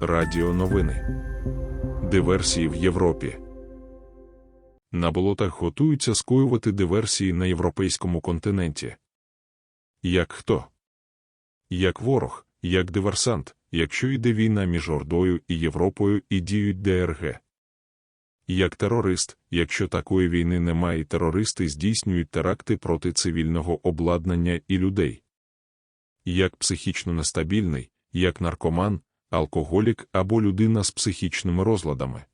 Радіо новини. Диверсії в Європі. На болотах готуються скоювати диверсії на європейському континенті. Як хто? Як ворог, як диверсант, якщо йде війна між Ордою і Європою і діють ДРГ. Як терорист, якщо такої війни немає, і терористи здійснюють теракти проти цивільного обладнання і людей. Як психічно нестабільний, як наркоман, алкоголік або людина з психічними розладами.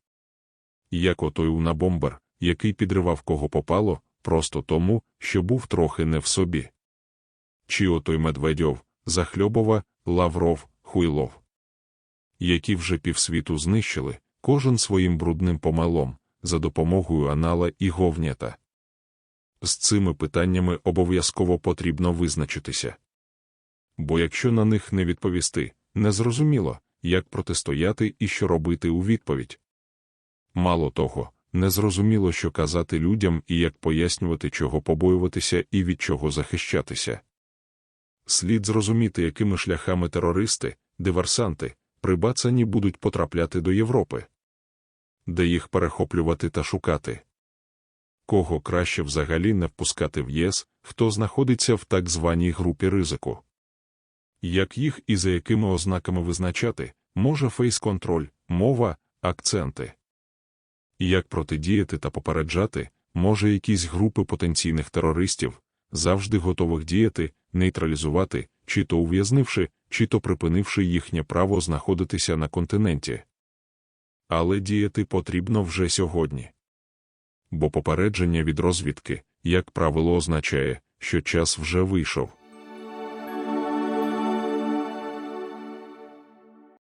Як отой унабомбер, який підривав кого попало, просто тому, що був трохи не в собі. Чи отой Медведьов, Захльобова, Лавров, Хуйлов. Які вже півсвіту знищили, кожен своїм брудним помелом, за допомогою анала і говнята. З цими питаннями обов'язково потрібно визначитися. Бо якщо на них не відповісти, незрозуміло, як протистояти і що робити у відповідь. Мало того, незрозуміло, що казати людям і як пояснювати, чого побоюватися і від чого захищатися. Слід зрозуміти, якими шляхами терористи, диверсанти, прибацані будуть потрапляти до Європи, де їх перехоплювати та шукати. Кого краще взагалі не впускати в ЄС, хто знаходиться в так званій групі ризику. Як їх і за якими ознаками визначати, може фейс-контроль, мова, акценти. Як протидіяти та попереджати, може якісь групи потенційних терористів, завжди готових діяти, нейтралізувати, чи то ув'язнивши, чи то припинивши їхнє право знаходитися на континенті. Але діяти потрібно вже сьогодні. Бо попередження від розвідки, як правило, означає, що час вже вийшов.